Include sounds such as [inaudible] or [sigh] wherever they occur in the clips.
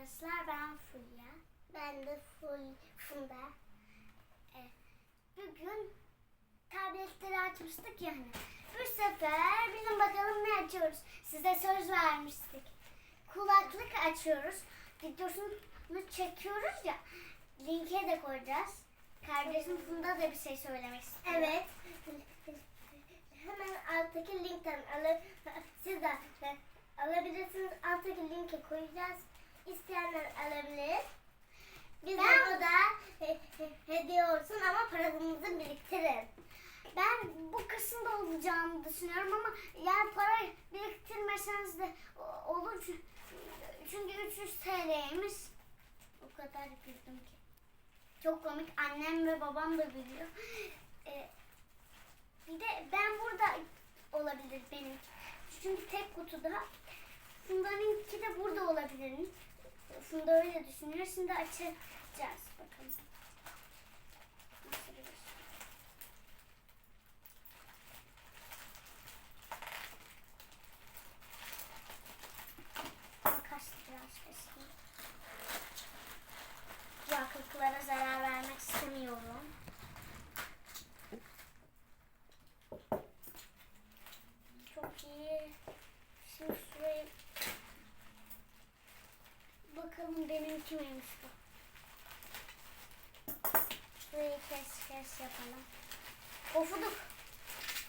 arkadaşlar ben Fulya. Ben de full Funda. Evet. Bugün tabletleri açmıştık yani. Bu sefer bilin bakalım ne açıyoruz. Size söz vermiştik. Kulaklık açıyoruz. Videosunu çekiyoruz ya. Linke de koyacağız. Kardeşim Funda da bir şey söylemek istiyor. Evet. Hemen alttaki linkten alıp siz de alabilirsiniz. Alttaki linke koyacağız. İsteyenler alabilir. Bize Ben- o da he- [laughs] he- hediye olsun ama paranızı biriktirin. Ben bu kısımda olacağını düşünüyorum ama yani para biriktirmeseniz de olur. Çü- Çünkü 300 TL'ymiş. O kadar güldüm ki. Çok komik. Annem ve babam da biliyor. Ee, bir de ben burada olabilir benim. Çünkü tek kutuda. Funda'nınki de burada olabilir. Funda öyle düşünüyor. Şimdi açacağız. Bakalım. Nasıl bir şey? Makas biraz eski. Kulaklıklara zarar vermek istemiyorum. Çok iyi. Şimdi şurayı bakalım benimki miymiş bu. Şurayı kes yapalım. Ofuduk.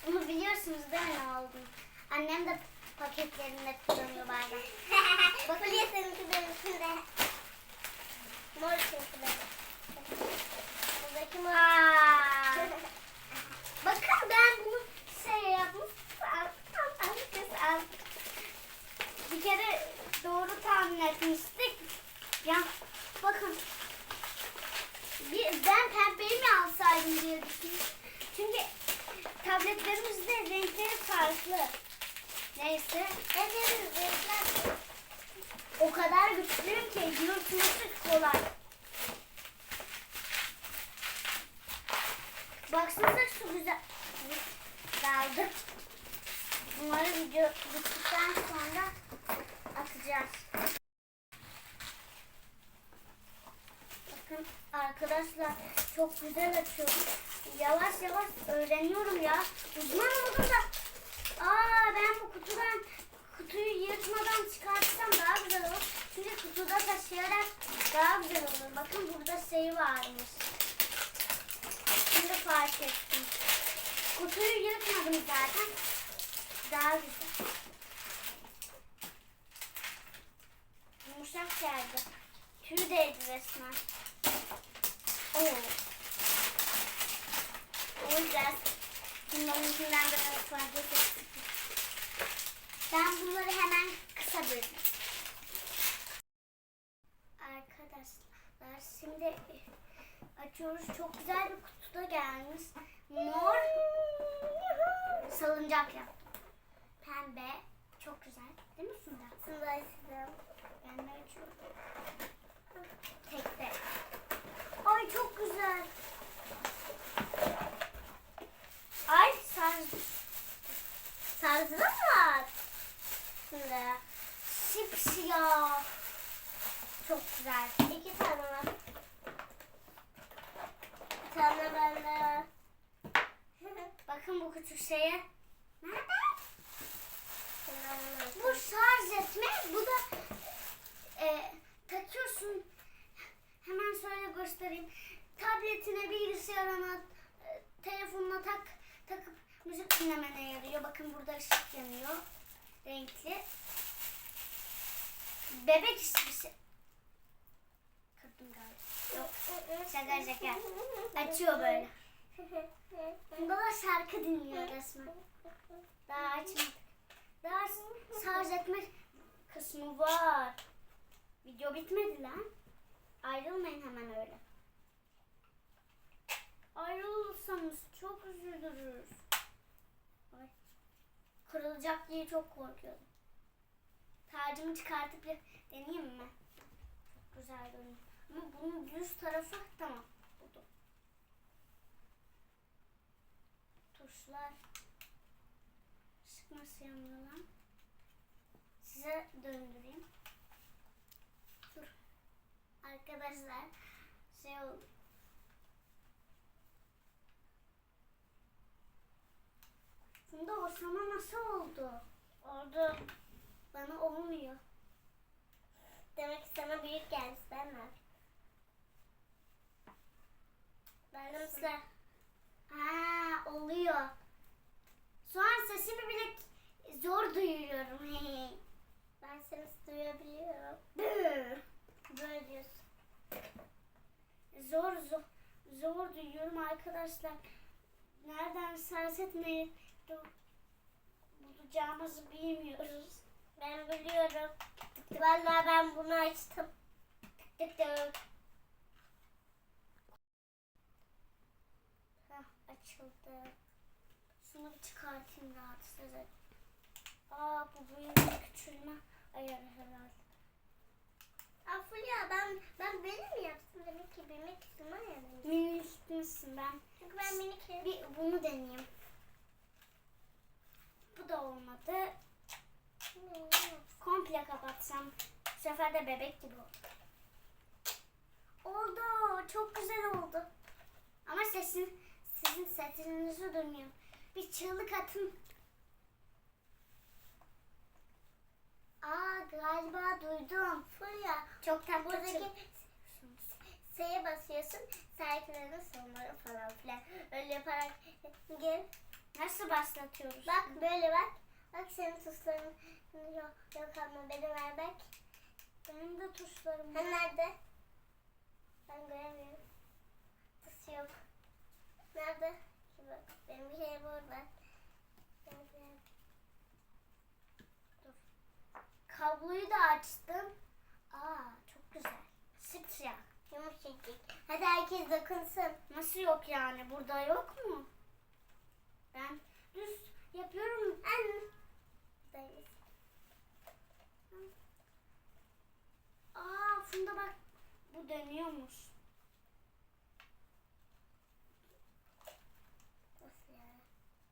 Bunu biliyorsunuz değil mi olduğunu? Annem de paketlerinde kullanıyor bazen. [laughs] Bakın ya seninki de üstünde. Mor çünkü de. Buradaki mor. [laughs] Bakın ben bunu şey yapmış. Al, al, al, kız, al. Bir kere doğru tahmin etmiştik. Ya bakın. Ben pembeyi mi alsaydım diye düşündüm. Çünkü tabletlerimizde renkleri farklı. Neyse. Evet, renkler. O kadar güçlüyüm ki yırtması kolay. Baksanıza şu güzel geldi. Bunları video bittikten sonra atacağız. Bakın arkadaşlar çok güzel açıyorum. Yavaş yavaş öğreniyorum ya. Uzman oldum da. Aa ben bu kutudan kutuyu yırtmadan çıkartsam daha güzel olur. Çünkü kutuda taşıyarak daha güzel olur. Bakın burada şey varmış. Şimdi fark ettim. Kutuyu yırtmadım zaten. Daha güzel. Yumuşak geldi. Tüy değdi resmen. Oo. O yüzden bunlarınkinden biraz fazla kestim. Ben bunları hemen kısa böleceğim. Arkadaşlar şimdi açıyoruz. Çok güzel bir kutuda gelmiş. Mor salıncak yaptım. Pembe. Çok güzel. Değil mi Funda? Sındaşsın. Ben de açıyorum. Tekte. Ay çok güzel. Ay sardı. Sardılar mı? Şimdi. Sipsiyah. Çok güzel. İki tane var. Bir tane bende. Bakın bu küçük şeye. Nerede? Bu şarj etme. Bu da e, takıyorsun. Hemen şöyle göstereyim. Tabletine, bilgisayarına, e, telefonuna tak takıp müzik dinlemene yarıyor. Bakın burada ışık yanıyor. Renkli. Bebek şey. Kırdım galiba. Yok. Şaka şaka. Açıyor böyle. Bunda da şarkı dinliyor resmen. Daha açmadık. Daha şarj etme kısmı var. Video bitmedi lan. Ayrılmayın hemen öyle. Ayrılırsanız çok üzülürüz. Ay. Kırılacak diye çok korkuyorum. Tacımı çıkartıp deneyeyim mi? Çok güzel görünüyor. Ama bunun düz tarafı tamam. Tuşlar. Işık nasıl lan? Size döndüreyim. Dur. arkadaşlar. Şey oldu. Bunda o sana nasıl oldu? Oldu. Bana olmuyor. Demek ki sana büyük gelmiş. Ben mi? Ben sıra. Ha oluyor. Soğan sesimi bile zor duyuyorum. [laughs] Ben seni duyabiliyorum. Böyle diyorsun. zor zor zor duyuyorum arkadaşlar. Nereden ses etmeyi bulacağımızı bilmiyoruz. Ben biliyorum. Vallahi ben bunu açtım. Tık tık. Hah açıldı. Şunu bir çıkartayım rahatsız et. Aa bu büyüme küçülme ayarı herhalde. Aa Fulya ben ben beni mi yaptım demek ki bilmek istedim yani. Misin ben? Çünkü ben minik Bir bunu deneyeyim. Bu da olmadı. Komple kapatsam bu sefer de bebek gibi oldu. Oldu. Çok güzel oldu. Ama sesin, sizin sesinizi duymuyorum. Bir çığlık atın. Aa galiba duydum. Fulya Çok tatlı buradaki. S'ye basıyorsun. Serkilerin sonları falan filan. Öyle yaparak gel. Nasıl başlatıyoruz? Bak böyle bak. Bak senin tuşların yok, yok ama beni ver bak. Benim de tuşlarım Ha var. nerede? Ben göremiyorum. Tuş yok. Nerede? Benim bir şey burada. Kabloyu da açtım. Aa çok güzel. Sıçra. Yumuşacık. Hadi herkes dokunsun. Nasıl yok yani? Burada yok mu? Ben düz yapıyorum. Buradayız. Aa Funda bak. Bu dönüyormuş. Nasıl ya?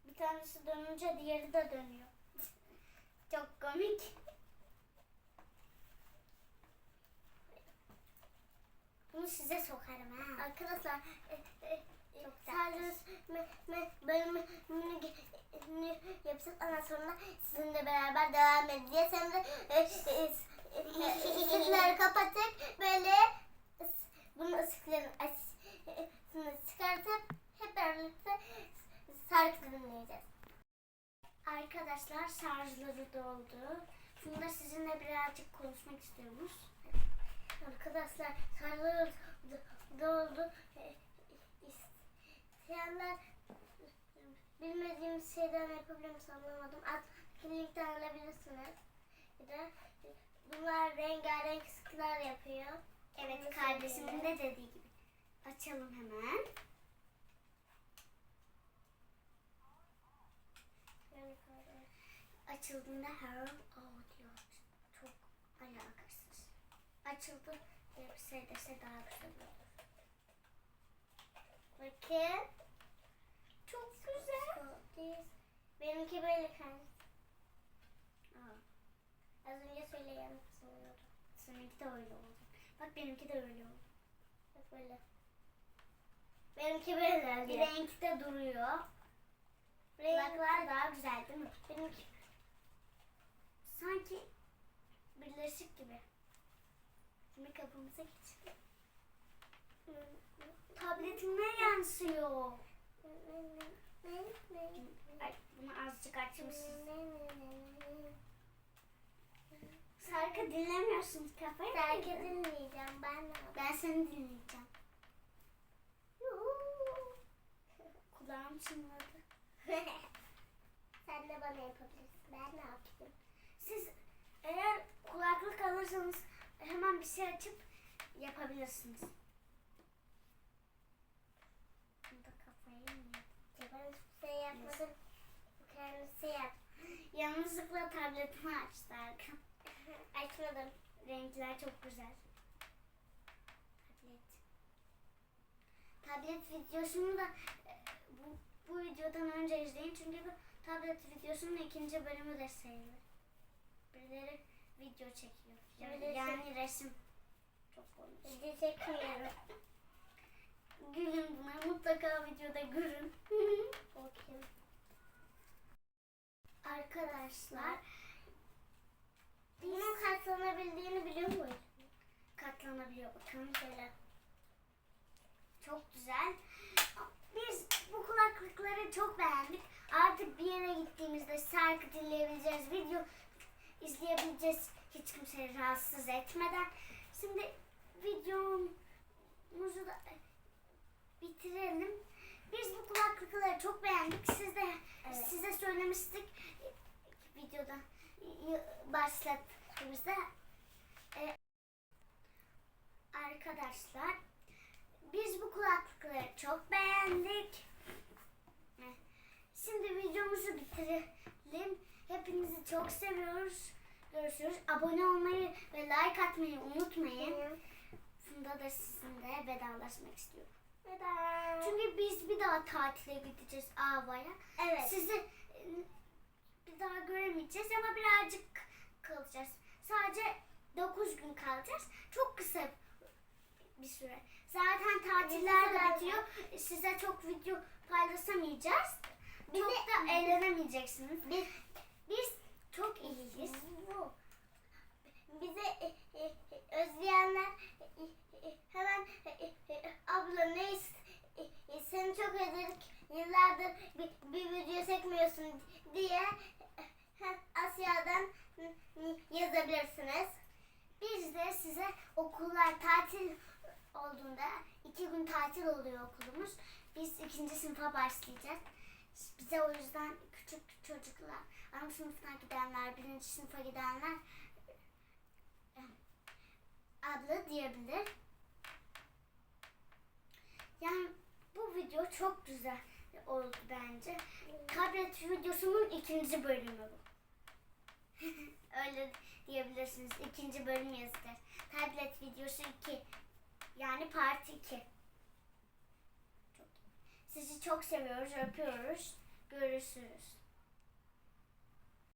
Bir tanesi dönünce diğeri de dönüyor. Çok komik. Bunu size sokarım ha. Arkadaşlar e, e, sadece me, me, bölümünü yapacağız. Ondan sonra sizinle beraber devam edeceğiz. Hem de e, e, e, bunun ışıklarını aç, e, bunu çıkartıp hep birlikte şarkı dinleyeceğiz. Arkadaşlar şarjları doldu. Funda sizinle birazcık konuşmak istiyormuş. Arkadaşlar şarjları doldu. E, İsteyenler bilmediğimiz şeyden yapabilir misin anlamadım. Alttaki linkten alabilirsiniz. Bir de bunlar rengarenk ışıklar yapıyor. Evet kardeşimin de dediği gibi. Açalım hemen. Yani böyle. Açıldığında her oh diyor. Çok alakasız. Açıldı şey dese daha güzel olur. Bakın. Çok güzel. Benimki böyle kanka. Az önce söyleyen sanıyordum. seninki de öyle oldu. Bak benimki de öyle oldu. Bak böyle. Benimki böyle Bir oldu. renkte duruyor. Kulaklar daha güzel değil mi? Benimki birleşik gibi. Şimdi kapımıza geçelim. Tabletime yansıyor. Ay, bunu azıcık açmışsın. Şarkı dinlemiyorsun kafayı. yedin? dinleyeceğim ben. Ben seni dinleyeceğim. Kulağım çınladı. [laughs] Sen de bana yapabilirsin. Ben ne yapayım? Siz eğer kulaklık alırsanız hemen bir şey açıp yapabilirsiniz. Burada kafayı? Ben hiçbir şey yapmadım. Kendisi yap. Yanlışlıkla tabletimi açtı Erkan. [laughs] Açmadım. Renkler çok güzel. Tablet. Tablet videosunu da e, bu, bu videodan önce izleyin çünkü bu tablet videosunun ikinci bölümü de sayılır. Birileri video çekiyor. Yani, Birileri- yani resim. Çok olmuş. Video çekmiyorum. Gülün buna mutlaka videoda görün. Bakayım. Arkadaşlar Bunun katlanabildiğini biliyor muydun? katlanabiliyor bakın şöyle. Çok güzel. Biz bu kulaklıkları çok beğendik. Artık bir yere gittiğimizde şarkı dinleyebileceğiz, video izleyebileceğiz hiç kimseyi rahatsız etmeden. Şimdi videomuzu da bitirelim. Biz bu kulaklıkları çok beğendik. Siz de Evet. size söylemiştik videoda başlattığımızda. E, Arkadaşlar biz bu kulaklıkları çok beğendik. Şimdi videomuzu bitirelim. Hepinizi çok seviyoruz. Görüşürüz. Abone olmayı ve like atmayı unutmayın. Funda da sizinle vedalaşmak istiyorum. Neden? Çünkü biz bir daha tatile gideceğiz Ava'ya. Evet. Sizi bir daha göremeyeceğiz ama birazcık kalacağız. Sadece 9 gün kalacağız. Çok kısa bir süre. Zaten tatiller de bitiyor. Size çok video paylaşamayacağız. Bir çok de- da eğlenemeyeceksiniz. Biz Biz çok iyiyiz. bize e, e, özleyenler e, hemen abla ne ist- seni çok özledik yıllardır bir, bir video çekmiyorsun diye Asya'dan yazabilirsiniz. Biz de size okullar tatil olduğunda iki gün tatil oluyor okulumuz. Biz ikinci sınıfa başlayacağız. Bize o yüzden küçük çocuklar, ana sınıfına gidenler, birinci sınıfa gidenler e, abla diyebilir. Yani bu video çok güzel oldu bence. Tablet videosunun ikinci bölümü bu. [laughs] Öyle diyebilirsiniz. İkinci bölüm yazılır. Tablet videosu 2. Yani part 2. Sizi çok seviyoruz, öpüyoruz. Görüşürüz.